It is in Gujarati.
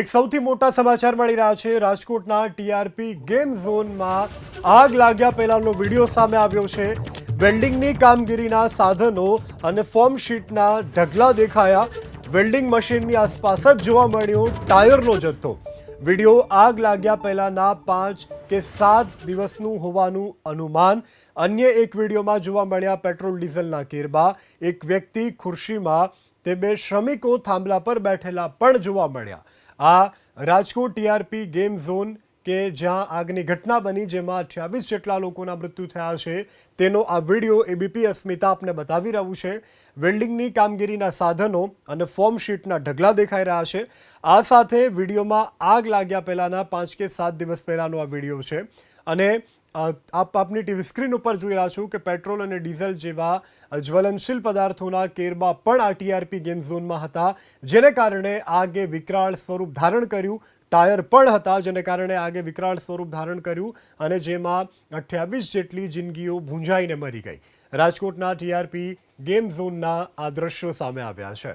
એક સૌથી મોટા સમાચાર મળી રહ્યા છે. રાજકોટના ટીઆરપી ગેમ ઝોનમાં આગ લાગ્યા પહેલાનો વીડિયો સામે આવ્યો છે. વેલ્ડિંગની કામગીરીના સાધનો અને ફોર્મ શીટના ઢગલા દેખાયા. વેલ્ડિંગ મશીનની આસપાસ જ જોવા મળ્યો ટાયરનો જથ્થો. વીડિયો આગ લાગ્યા પહેલાના પાંચ કે સાત દિવસનું હોવાનું અનુમાન. અન્ય એક વિડીયોમાં જોવા મળ્યા પેટ્રોલ ડીઝલના કેરબા એક વ્યક્તિ ખુરશીમાં તે બે શ્રમિકો થાંભલા પર બેઠેલા પણ જોવા મળ્યા. આ રાજકોટ ટીઆરપી ગેમ ઝોન કે જ્યાં આગની ઘટના બની, જેમાં અઠ્યાવીસ જેટલા લોકોના મૃત્યુ થયા છે, તેનો આ વીડિયો એબીપી અસ્મિતા આપને બતાવી રહ્યું છે. વેલ્ડિંગની કામગીરીના સાધનો અને ફોર્મ શીટના ઢગલા દેખાઈ રહ્યા છે. આ સાથે વિડીયોમાં આગ લાગ્યા પહેલાંના પાંચ કે સાત દિવસ પહેલાંનો આ વીડિયો છે. અને આપ આપની ટીવી સ્ક્રીન ઉપર જોઈ રહ્યા છો કે પેટ્રોલ અને ડીઝલ જેવા જ્વલનશીલ પદાર્થોના કેરબા પણ આ ટીઆરપી ગેમ ઝોનમાં હતા, જેને કારણે આગે વિકરાળ સ્વરૂપ ધારણ કર્યું. ટાયર પણ હતા, જેને કારણે આગે વિકરાળ સ્વરૂપ ધારણ કર્યું અને જેમાં અઠ્યાવીસ જેટલી જિંદગીઓ ભૂંજાઈને મરી ગઈ. રાજકોટના ટીઆરપી ગેમ ઝોનના આ દ્રશ્યો સામે આવ્યા છે.